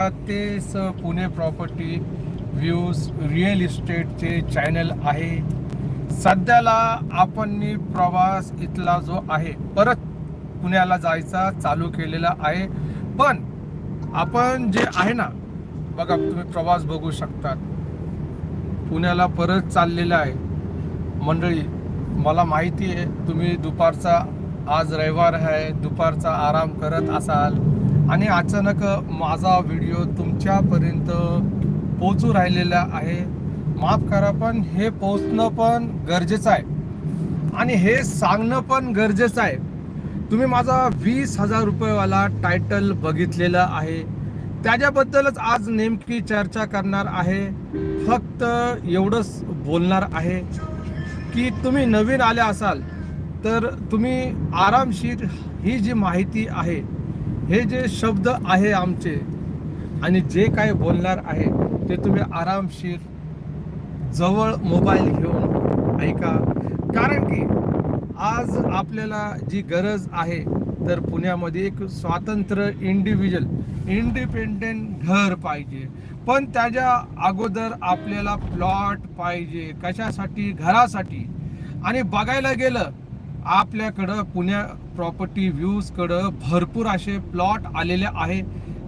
तेच Pune property views real इस्टेटचे channel आहे. सध्याला आपण प्रवास इथला जो आहे परत पुण्याला जायचा चालू केलेला आहे. पण आपण जे आहे ना बघा तुम्ही प्रवास बघू शकतात. पुण्याला परत चाललेला आहे. मंडळी मला माहिती आहे तुम्ही दुपारचा आज रविवार आहे दुपारचा आराम करत असाल. आणि अचानक माझा व्हिडिओ तुमच्यापर्यंत पोचू राहिलेला आहे. माफ करा पण हे पोचणं पण गरजेचं आहे. आणि हे सांगणं पण गरजेचं आहे. तुम्ही माझा वीस हजार रुपयेवाला टायटल बघितलेला आहे. त्याच्याबद्दलच आज नेमकी चर्चा करणार आहे. फक्त एवढंच बोलणार आहे की तुम्ही नवीन आले असाल तर तुम्ही आरामशीर ही जी माहिती आहे हे जे शब्द आहे आमचे आणि जे काही बोलणार आहे ते तुम्ही आरामशीर जवळ मोबाईल घेऊन ऐका. कारण की आज आपल्याला जी गरज आहे तर पुण्यामध्ये एक स्वातंत्र्य इंडिव्हिज्युअल इंडिपेंडेंट घर पाहिजे. पण त्याच्या अगोदर आपल्याला प्लॉट पाहिजे कशासाठी घरासाठी. आणि बघायला गेलं आपल्याकडं पुण्या प्रॉपर्टी व्ह्यूजकडं भरपूर असे प्लॉट आलेले आहे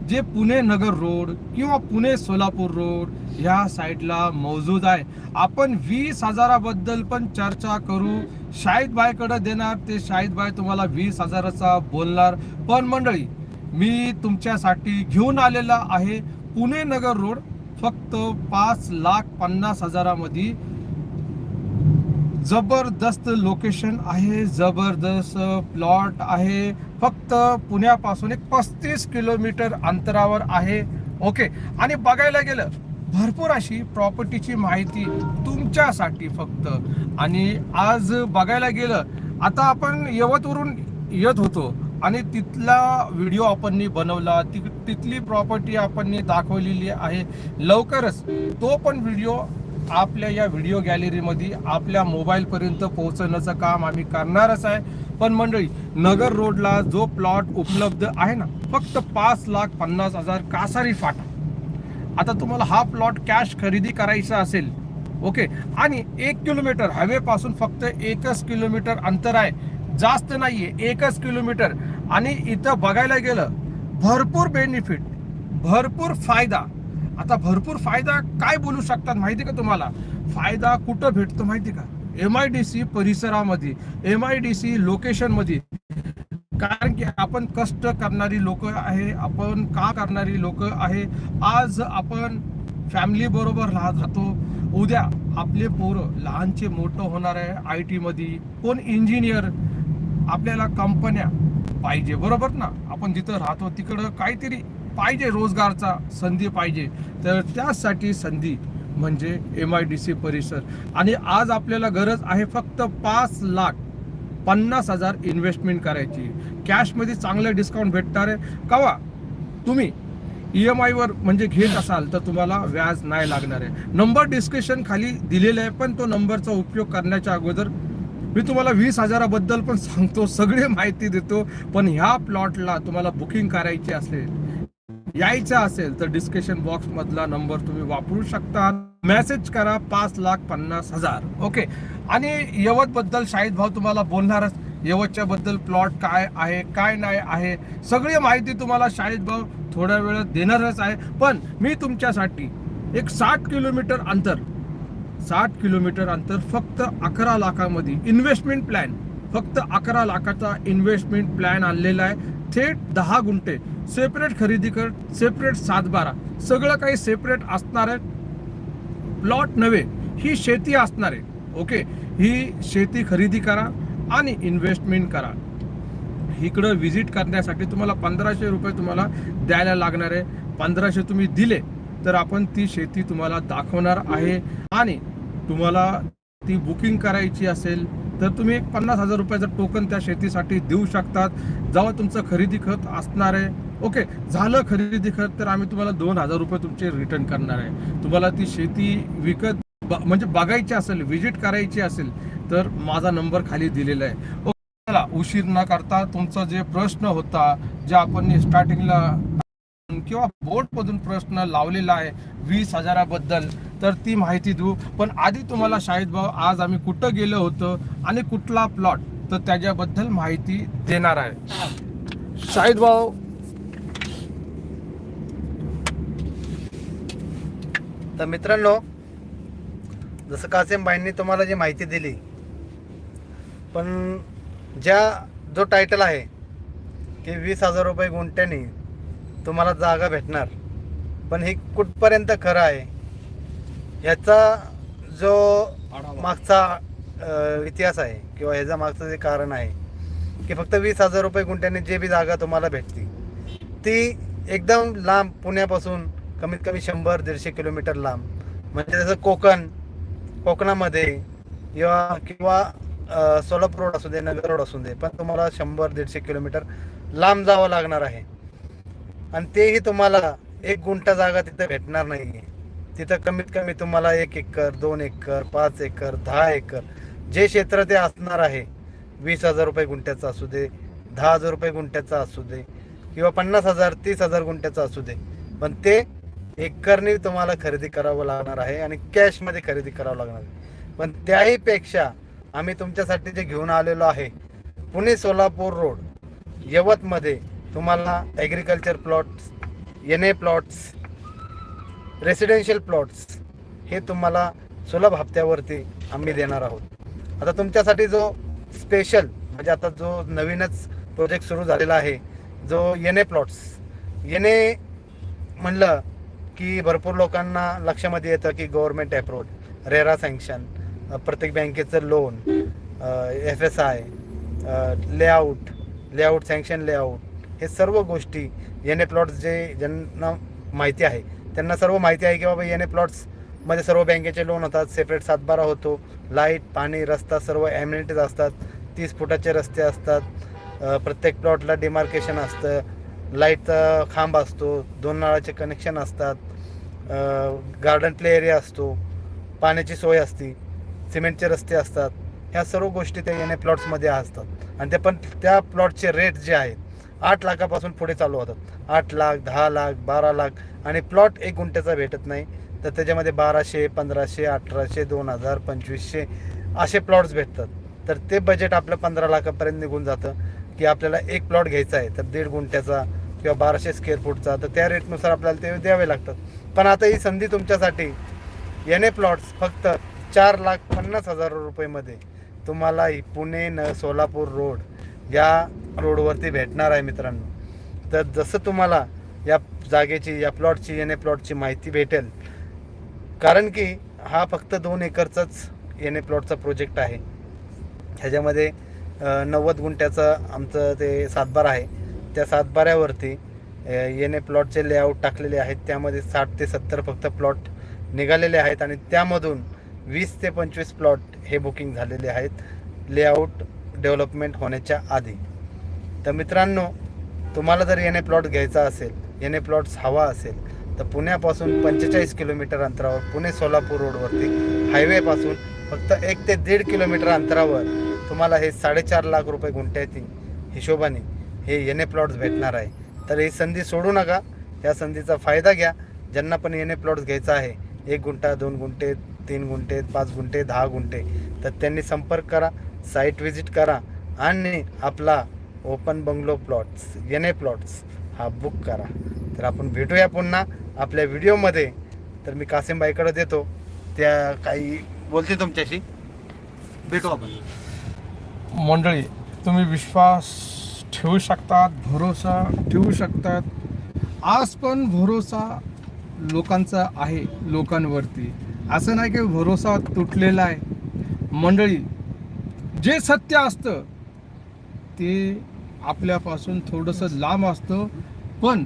जे पुणे नगर रोड किंवा पुणे सोलापूर रोड ह्या साईडला मौजूद आहे. आपण वीस हजाराबद्दल पण चर्चा करू. शाहिद भाईकडे देणार ते शाहिद भाई तुम्हाला वीस हजाराचा बोलणार. पण मंडळी मी तुमच्यासाठी घेऊन आलेला आहे पुणे नगर रोड. फक्त पाच लाख पन्नास हजारामध्ये जबरदस्त लोकेशन आहे जबरदस्त प्लॉट आहे. फक्त पुण्यापासून एक पस्तीस किलोमीटर अंतरावर आहे. ओके. आणि बघायला गेलं भरपूर अशी प्रॉपर्टीची माहिती तुमच्यासाठी फक्त. आणि आज बघायला गेलं आता आपण यवतवरून येत होतो. आणि तिथला व्हिडिओ आपण बनवला ति तिथली प्रॉपर्टी आपण दाखवलेली आहे. लवकरच तो पण व्हिडिओ आपल्या या व्हिडिओ गॅलरीमध्ये आपल्या मोबाईलपर्यंत पोहोचवण्याचं काम आम्ही करणारच आहे. पण मंडळी नगर रोडला जो प्लॉट उपलब्ध आहे ना फक्त पाच लाख पन्नास हजार कासारी फाटा. आता तुम्हाला हा प्लॉट कॅश खरेदी करायचा असेल ओके आणि एक किलोमीटर हवेपासून फक्त एकच किलोमीटर अंतर आहे. जास्त नाहीये एकच किलोमीटर आणि इथं बघायला गेलं भरपूर बेनिफिट भरपूर फायदा. आता भरपूर फायदा काय बोलू शकतात माहिती का तुम्हाला? फायदा कुठं भेटतो माहिती का? एम आय डी सी परिसरामध्ये एम आय डी सी लोकेशनमध्ये कारण की आपण कष्ट करणारी लोक आहे आपण का करणारी लोक आहे. आज आपण फॅमिली बरोबर राहत राहतो. उद्या आपले पोरं लहानचे मोठं होणार आहे आय टी मध्ये. कोण इंजिनियर आपल्याला कंपन्या पाहिजे बरोबर ना? आपण जिथं राहतो तिकडं काहीतरी पाहिजे रोजगारचा संधी पाहिजे. तर त्यासाठी संधी म्हणजे एम आय डी सी परिसर. आणि आज आपल्याला गरज आहे फक्त पाच लाख पन्नास हजार इन्व्हेस्टमेंट करायची. कॅशमध्ये चांगलं डिस्काउंट भेटणार आहे. कवा? तुम्ही ई एम आयवर म्हणजे घेत असाल तर तुम्हाला व्याज नाही लागणार आहे. नंबर डिस्क्रिप्शन खाली दिलेला आहे पण तो नंबरचा उपयोग करण्याच्या अगोदर मी तुम्हाला वीस हजाराबद्दल पण सांगतो सगळी माहिती देतो. पण ह्या प्लॉटला तुम्हाला बुकिंग करायची असेल यायचं असेल तर डिस्कशन बॉक्स मधला नंबर तुम्ही वापरू शकता. मेसेज करा पाच लाख पन्नास हजार. ओके आणि यवत बद्दल शाहिद भाऊ तुम्हाला बोलणारच. यवतच्या बद्दल प्लॉट काय आहे काय नाही आहे सगळी माहिती तुम्हाला शाहिद भाऊ थोड्या वेळात देणारच आहे. पण मी तुमच्यासाठी एक साठ किलोमीटर अंतर साठ किलोमीटर अंतर फक्त अकरा लाखामध्ये इन्व्हेस्टमेंट प्लॅन फक्त अकरा लाखाचा इन्व्हेस्टमेंट प्लॅन आणलेला आहे. थेट दहा गुंठे. सेपरेट खरेदी कर सेपरेट सातबारा सगळं काही सेपरेट असणार आहे. प्लॉट नव्हे ही शेती असणार आहे. ओके? ही शेती खरेदी करा आणि इन्व्हेस्टमेंट करा. इकडं व्हिजिट करण्यासाठी तुम्हाला पंधराशे रुपये तुम्हाला द्यायला लागणार आहे. पंधराशे तुम्ही दिले तर आपण ती शेती तुम्हाला दाखवणार आहे. आणि तुम्हाला ती बुकिंग करायची असेल तर तुम्ही एक पन्नास हजार रुपयाचं टोकन त्या शेतीसाठी देऊ शकतात. जेव्हा तुमचं खरेदी खत असणार आहे ओके झालं खरेदी खत तर आम्ही तुम्हाला दोन हजार रुपये तुमचे रिटर्न करणार आहे. तुम्हाला ती शेती विकत ब- म्हणजे बघायची असेल व्हिजिट करायची असेल तर माझा नंबर खाली दिलेला आहे. ओके, चला उशीर न करता तुमचा जे प्रश्न होता जे आपण स्टार्टिंगला किंवा बोर्डमधून प्रश्न लावलेला आहे वीस हजाराबद्दल तर ती माहिती देऊ. पण आधी तुम्हाला शाहिद भाऊ आज आम्ही कुठं गेलो होतो आणि कुठला प्लॉट तर त्याच्याबद्दल माहिती देणार आहे. शाहिद भाऊ. तर मित्रांनो जसं कासिम भाईंनी तुम्हाला जी माहिती दिली पण ज्या जो टायटल आहे की वीस हजार रुपये गुंठ्याने तुम्हाला जागा भेटणार. पण हे कुठपर्यंत खरं आहे? याचा जो मागचा इतिहास आहे किंवा ह्याचा मागचं जे कारण आहे की फक्त वीस हजार रुपये गुंठ्याने जे बी जागा तुम्हाला भेटती ती एकदम लांब पुण्यापासून कमीत कमी शंभर दीडशे किलोमीटर लांब. म्हणजे जसं कोकण कोकणामध्ये किंवा किंवा सोलापूर रोड असू दे नगर रोड असू दे पण तुम्हाला शंभर दीडशे किलोमीटर लांब जावं लागणार आहे. आणि तेही तुम्हाला एक गुंठा जागा तिथं भेटणार नाही आहे तिथं कमीत कमी तुम्हाला एक एकर दोन एकर पाच एकर दहा एकर जे क्षेत्र ते असणार आहे वीस हजार रुपये गुंठ्याचं असू दे दहा हजार रुपये गुंठ्याचं असू दे किंवा पन्नास हजार तीस हजार गुंठ्याचं असू दे पण ते एकरनी तुम्हाला खरेदी करावं लागणार आहे आणि कॅशमध्ये खरेदी करावं लागणार आहे. पण त्याही पेक्षा आम्ही तुमच्यासाठी जे घेऊन आलेलो आहे पुणे सोलापूर रोड यवतमध्ये तुम्हाला agriculture plots N A plots residential plots हे तुम्हाला सुलभ हप्त्यावरती आम्ही देणार आहोत. आता तुमच्यासाठी जो स्पेशल म्हणजे आता जो नवीनच प्रोजेक्ट सुरू झालेला आहे जो N A plots N A म्हणलं की भरपूर लोकांना लक्षामध्ये येतं की गव्हर्मेंट अप्रूव्ड रेरा सँक्शन प्रत्येक बँकेचं loan F S I layout layout sanction layout हे सर्व गोष्टी एन ए प्लॉट्स जे ज्यांना माहिती आहे त्यांना सर्व माहिती आहे की बाबा एन ए प्लॉट्समध्ये सर्व बँकेचे लोन होतात सेपरेट सातबारा होतो लाइट पाणी रस्ता सर्व ॲम्युनिटीज असतात तीस फुटाचे रस्ते असतात प्रत्येक प्लॉटला डिमार्केशन असतं लाईटचा खांब असतो दोन नळाचे कनेक्शन असतात गार्डन प्ले एरिया असतो पाण्याची सोय असते सिमेंटचे रस्ते असतात ह्या सर्व गोष्टी त्या एन ए प्लॉट्समध्ये असतात. आणि ते पण त्या प्लॉटचे रेट जे आहेत आठ लाखापासून पुढे चालू होतात. आठ लाख दहा लाख बारा लाख आणि प्लॉट एक गुंठ्याचा भेटत नाही. तर त्याच्यामध्ये बाराशे पंधराशे अठराशे दोन हजार पंचवीसशे असे प्लॉट्स भेटतात. तर ते बजेट आपलं पंधरा लाखापर्यंत निघून जातं की आपल्याला एक प्लॉट घ्यायचा आहे. तर दीड गुंठ्याचा किंवा बाराशे स्क्वेअर फूटचा तर त्या रेटनुसार आपल्याला ते द्यावे लागतात. पण आता ही संधी तुमच्यासाठी एन ए प्लॉट्स फक्त चार लाख पन्नास हजार रुपयेमध्ये तुम्हाला ही पुणे न सोलापूर रोड या रोडवरती भेटणार आहे मित्रांनो. तर जसं तुम्हाला या जागेची या प्लॉटची एन ए प्लॉटची माहिती भेटेल कारण की हा फक्त दोन एकरचाच एन ए प्लॉटचा प्रोजेक्ट आहे. ह्याच्यामध्ये नव्वद गुंठ्याचं आमचं ते सातबारा आहे. त्या सातबाऱ्यावरती एन ए प्लॉटचे लेआउट टाकलेले आहेत. त्यामध्ये साठ ते सत्तर फक्त प्लॉट निघालेले आहेत आणि त्यामधून वीस ते पंचवीस प्लॉट हे बुकिंग झालेले आहेत. लेआउट डेव्हलपमेंट होण्याच्या आधी. तर मित्रांनो तुम्हाला जर एन ए प्लॉट घ्यायचा असेल एन ए प्लॉट्स हवा असेल तर पुण्यापासून पंचेचाळीस किलोमीटर अंतरावर पुणे सोलापूर रोडवरती हायवेपासून फक्त एक ते दीड किलोमीटर अंतरावर तुम्हाला हे साडेचार लाख रुपये गुंठ्यातील हिशोबाने हे एन ए प्लॉट्स भेटणार आहे. तर ही संधी सोडू नका या संधीचा फायदा घ्या. ज्यांना पण एन ए प्लॉट्स घ्यायचा आहे एक गुंठा दोन गुंठे तीन गुंठे पाच गुंठे दहा गुंठे तर त्यांनी संपर्क करा. साईट विजिट करा आणि आपला ओपन बंगलो प्लॉट्स येणे प्लॉट्स हा बुक करा. तर आपण भेटूया पुन्हा आपल्या व्हिडिओमध्ये. तर मी कासिमबाईकडे देतो. त्या काही बोलते तुमच्याशी. भेटू आपण. मंडळी तुम्ही विश्वास ठेवू शकतात भरोसा ठेवू शकतात. आज पण भरोसा लोकांचा आहे लोकांवरती. असं नाही की भरोसा तुटलेला आहे. मंडळी जे सत्य असतं ते आपल्यापासून थोडंसं लांब असतं. पण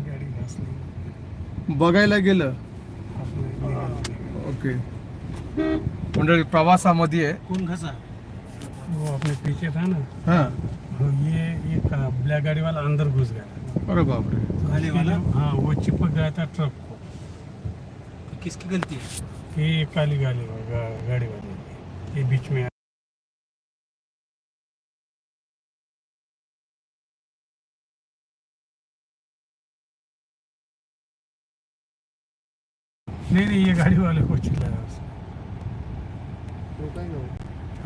बघायला गेलं ओके. मंडळी प्रवासामध्ये आहे. कौन खसा वो अपने पीछे था ना. हां. वो ये एक ब्लैक गाड़ी वाला अंदर घुस गया अरे बापरे. गाड़ी वाला हाँ वो चिपक गया था ट्रक को. किसकी गलती है ये काली गाड़ी गाड़ी वाले की। ये बीच में नहीं नहीं ये गाड़ी वाले को चिल्लाया उसने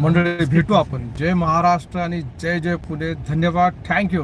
मंडळी भेटू आपण. जय महाराष्ट्र आणि जय जय पुणे. धन्यवाद. थँक्यू